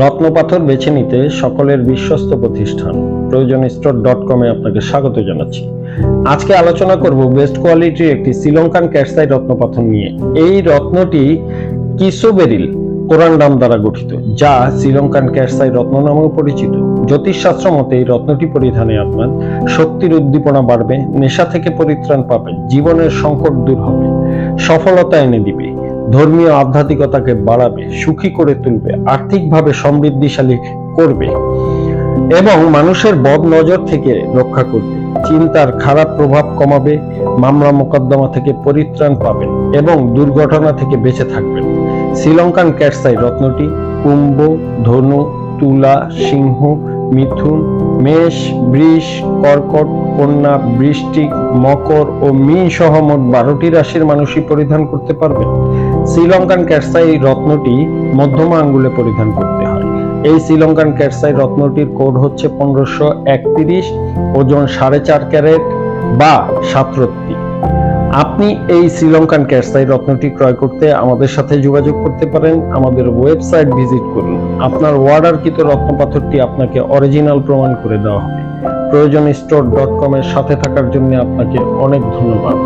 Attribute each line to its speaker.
Speaker 1: রত্নপাথর বেছে নিতে সকলের বিশ্বস্ত প্রতিষ্ঠান। প্রয়োজন স্টোর ডট কমে আপনাকে স্বাগত জানাচ্ছি। আজকে আলোচনা করব বেস্ট কোয়ালিটির একটি শ্রীলঙ্কান ক্যাটসাই রত্নপাথর নিয়ে। এই রত্নটি কিসোবেরিল কোরান্ডাম দ্বারা গঠিত, যা শ্রীলঙ্কান ক্যাটসাই রত্ন নামেও পরিচিত। জ্যোতিষশাস্ত্র মতে এই রত্নটি পরিধানে আপনার শক্তির উদ্দীপনা বাড়বে, নেশা থেকে পরিত্রাণ পাবেন জীবনের সংকট দূর হবে, সফলতা এনে দিবে। ধর্মীয় আধ্যাত্মিকতাকে বাড়াবে, সুখী করে তুলবে, আর্থিকভাবে সমৃদ্ধিশালী করবে এবং মানুষের বদ নজর থেকে রক্ষা করবে। চিন্তার খারাপ প্রভাব কমাবে, মামলা মোকদ্দমা থেকে পরিত্রাণ পাবেন এবং দুর্ঘটনা থেকে বেঁচে থাকবেন শ্রীলঙ্কান ক্যাটসাই রত্নটি কুম্ভ, ধনু, তুলা, সিংহ মিথুন, মেষ, বৃষ, কর্কট, কন্যা, বৃষ্টিক, মকর ও মীন সহ মোট বারোটি রাশির মানুষই পরিধান করতে পারবেন শ্রীলঙ্কান ক্যাটসাই রত্নটি মধ্যমা আঙ্গুলে পরিধান করতে হয়। এই শ্রীলঙ্কান ক্যাটসাই রত্নটির কোড হচ্ছে পনেরোশো একত্রিশ, ওজন সাড়ে চার ক্যারেট বা সাতরত্তি আপনি এই শ্রীলঙ্কান ক্যাটসাই রত্নটি ক্রয় করতে আমাদের সাথে যোগাযোগ করতে পারেন, আমাদের ওয়েবসাইট ভিজিট করুন। আপনার অর্ডারকৃত রত্নপাথরটি আপনাকে অরিজিনাল প্রমাণ করে দেওয়া হবে। প্রয়োজন স্টোর ডট কম এর সাথে থাকার জন্য আপনাকে অনেক ধন্যবাদ।